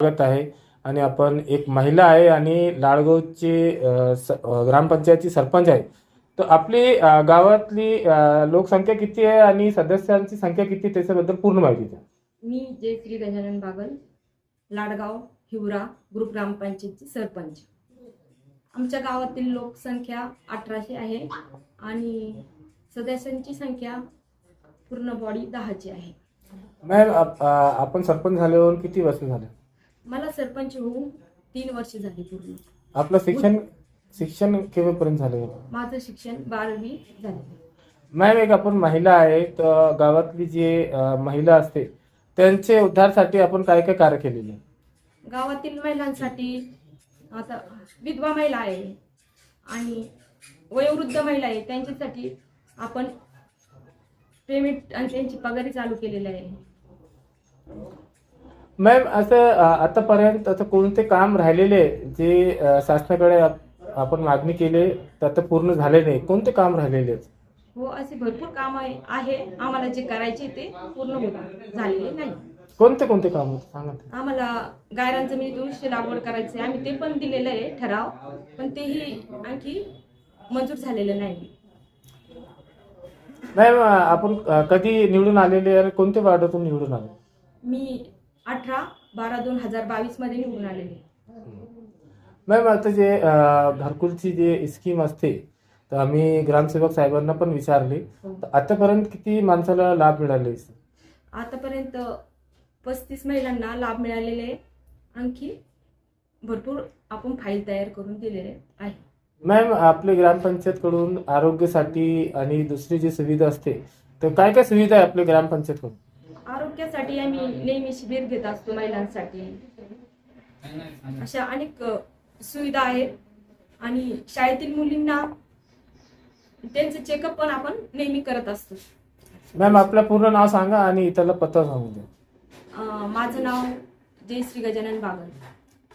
स्वागत आहे. आणि आपण एक महिला आहे आणि लाडगावची ग्रामपंचायतची सरपंच आहे. तर आपली गावातली लोकसंख्या किती आहे आणि सदस्यांची संख्या किती त्याच्याबद्दल पूर्ण माहिती द्या. मी जयश्री गजानन बागल लाडगाव हिवरा ग्रुप ग्रामपंचायतची सरपंच. आमच्या गावातील लोकसंख्या अठराशे आहे आणि सदस्यांची संख्या पूर्ण बॉडी दहाची आहे. मॅम आपण सरपंच झाल्यावर किती वर्ष झाले? मला सरपंच होऊन तीन वर्ष झाली पूर्ण. आपलं शिक्षण शिक्षण केव्हापर्यंत झालं होतं माझं शिक्षण बारावी झाले. मॅम एक आपण महिला आहे तर गावातली जी अ, महिला असते त्यांचे उद्धारसाठी आपण काय काय कार्य केलेले? आहे? गावातील महिलांसाठी आता विधवा महिला आहे आणि वयोवृद्ध महिला आहे त्यांच्यासाठी आपण पेमेंट आणि त्यांची पगारी चालू केलेली आहे. मॅम असं आतापर्यंत असं कोणते काम राहिलेले जे शासनाकडे आप- आपण मागणी केली तर आता पूर्ण झाले नाही? कोणते काम राहिलेले? आहेत? हो असे भरपूर काम आहे आहे. आम्हाला जे करायचे ते पूर्ण होत झालेले नाही. कोणते कोणते काम? होते सांगा ते. आम्हाला गायरांचं मी दोनशे लागवड करायचे आम्ही ते पण दिलेलं आहे ठराव. पण तेही आणखी मंजूर झालेलं नाही. मॅम आपण कधी निवडून आलेले आणि कोणत्या वार्डातून निवडून आले? मी अठरा बारा दोन हजार बावीसमध्ये निवडून आलेले मॅम आता जे अ, घरकुलची जे स्कीम असते तर आम्ही ग्रामसेवक साहेबांना पण विचारली. तर आतापर्यंत किती माणसाला लाभ मिळाले? आतापर्यंत पस्तीस महिलांना लाभ मिळालेले आणखी भरपूर आपण फाईल तयार करून दिलेले आहे. मॅम आपले ग्रामपंचायतकडून आरोग्यासाठी आणि दुसरी जी सुविधा असते तर काय काय सुविधा आहे आपल्या ग्रामपंचायतकडून? आरोग्यासाठी आम्ही नेहमी शिबिर घेत असतो महिलांसाठी. अशा अनेक सुविधा आहेत. आणि शाळेतील मुलींना त्यांचं चेकअप पण आपण नेहमी करत असतो. मॅम आपलं पूर्ण नाव सांगा आणि इथला पत्ता सांगू द्या. माझं नाव जयश्री गजानन बागल.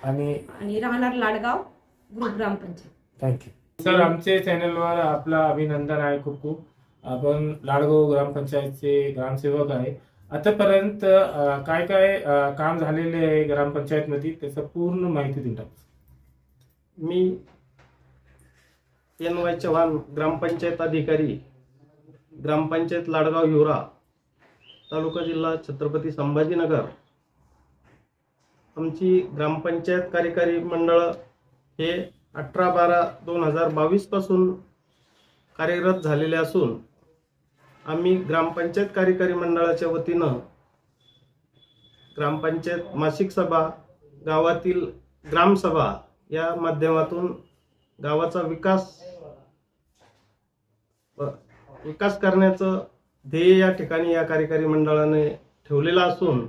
आणि आणि राहणार Ladgaon group grampanchayat. Thank you sir आमचे चॅनलवर आपलं अभिनंदन आहे खूप खूप. आपण लाडगाव ग्रामपंचायतचे ग्रामसेवक आहे. आतापर्यंत काय काय काम झालेले आहे ग्रामपंचायतमध्ये त्याचं पूर्ण माहिती देऊन टाक. मी एन वाय चव्हाण ग्रामपंचायत अधिकारी ग्रामपंचायत लाडगाव हिवरा तालुका जिल्हा छत्रपती संभाजीनगर. आमची ग्रामपंचायत कार्यकारी मंडळ हे अठरा बारा दोन हजार बावीसपासून कार्यरत झालेले असून आम्ही ग्रामपंचायत कार्यकारी मंडळाच्या वतीनं ग्रामपंचायत मासिक सभा गावातील ग्रामसभा या माध्यमातून गावाचा विकास विकास करण्याचं ध्येय या ठिकाणी या कार्यकारी मंडळाने ठेवलेलं असून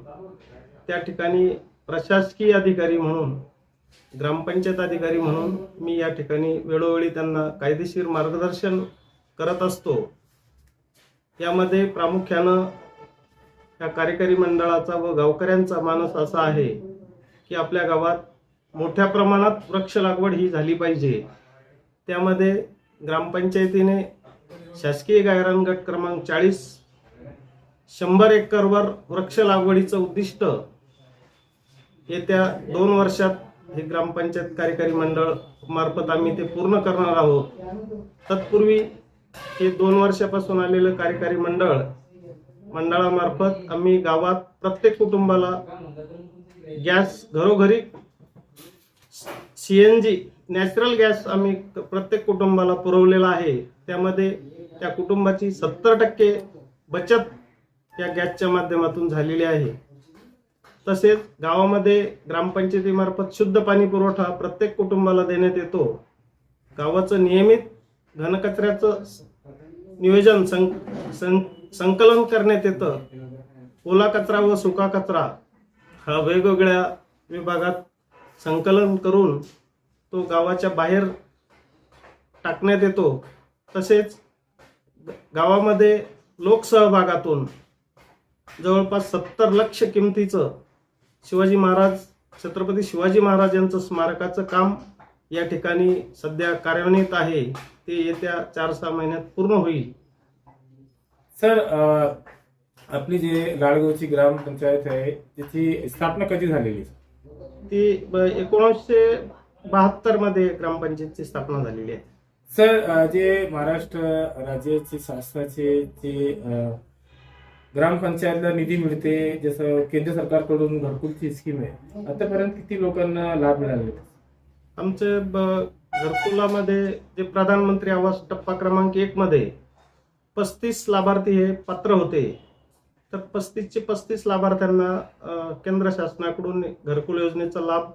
त्या ठिकाणी प्रशासकीय अधिकारी म्हणून ग्रामपंचायत अधिकारी म्हणून मी या ठिकाणी वेळोवेळी त्यांना कायदेशीर मार्गदर्शन करत असतो. यामध्ये प्रामुख्यानं ह्या कार्यकारी मंडळाचा व गावकऱ्यांचा मानस असा आहे की आपल्या गावात मोठ्या प्रमाणात वृक्ष लागवड ही झाली पाहिजे. त्यामध्ये ग्रामपंचायतीने शासकीय गायरान गट क्रमांक चाळीस शंभर एकरवर वृक्ष लागवडीचं उद्दिष्ट येत्या दोन वर्षात हे ग्रामपंचायत कार्यकारी मंडळ मार्फत आम्ही ते पूर्ण करणार आहोत. तत्पूर्वी हे दोन वर्षापासून आलेलं कार्यकारी मंडळ मंडळामार्फत आम्ही गावात प्रत्येक कुटुंबाला गॅस घरोघरी C N G natural gas आम्ही प्रत्येक कुटुंबाला पुरवलेला आहे. त्यामध्ये त्या कुटुंबाची सत्तर टक्के बचत या गॅसच्या माध्यमातून झालेली आहे. तसेच गावामध्ये ग्रामपंचायतीमार्फत शुद्ध पाणी पुरवठा प्रत्येक कुटुंबाला देण्यात येतो. गावाचं नियमित घनकचऱ्याचं नियोजन सं सं- संकलन करण्यात येतं. ओला कचरा व सुका कचरा हा वेगवेगळ्या विभागात संकलन करून तो गावाच्या बाहेर टाकण्यात येतो. तसेच गावामध्ये लोकसहभागातून जवळपास सत्तर लक्ष किमतीचं शिवाजी महाराज छत्रपती शिवाजी महाराज यांचं स्मारकाचं काम या ठिकाणी सध्या कार्यान्वित आहे. ते येत्या चार सहा महिन्यात पूर्ण होईल. सर आपली जी लाडगावची ग्रामपंचायत आहे त्याची स्थापना कधी झालेली? ती एकोणीसशे बहात्तरमध्ये ग्रामपंचायतची स्थापना झालेली आहे. सर जे महाराष्ट्र राज्याचे शासनाचे जे ग्रामपंचायतला निधी मिळते जसं केंद्र सरकारकडून घरकुलची स्कीम आहे आतापर्यंत किती लोकांना लाभ मिळाले आमचे घरकुलामध्ये जे प्रधानमंत्री आवास टप्पा क्रमांक एक मध्ये पस्तीस लाभार्थी हे पात्र होते तर पस्तीसचे पस्तीस लाभार्थ्यांना केंद्र शासनाकडून घरकुल योजनेचा लाभ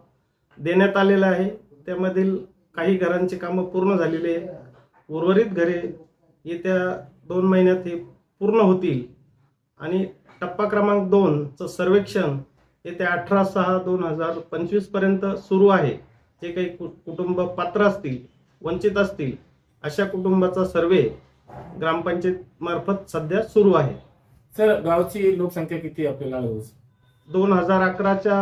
देण्यात आलेला आहे. त्यामधील काही घरांची कामं पूर्ण झालेली आहे उर्वरित घरे येत्या दोन महिन्यात हे पूर्ण होतील. आणि टप्पा क्रमांक दोनचं सर्वेक्षण येत्या अठरा सहा दोन हजार पंचवीसपर्यंत सुरू आहे. जे काही कुटुंब पात्र असतील वंचित असतील अशा कुटुंबाचा सर्वे ग्रामपंचायत मार्फत सध्या सुरू आहे. सर गावची लोकसंख्या किती आपल्याला दोन हजार अकराच्या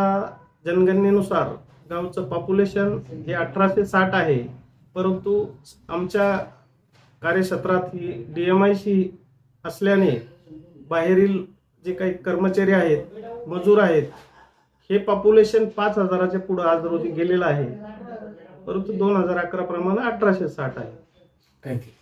जनगणनेनुसार गावचं पॉप्युलेशन हे अठराशे साठ आहे. परंतु आमच्या कार्यक्षेत्रात ही डी एम आयशी असल्याने बाहेरील जे काही कर्मचारी आहेत मजूर आहेत हे पॉप्युलेशन पाच हजाराच्या पुढे आज रोजी गेलेलं आहे. परंतु दोन हजार अकरा प्रमाणे अठराशे साठ आहे. थँक्यू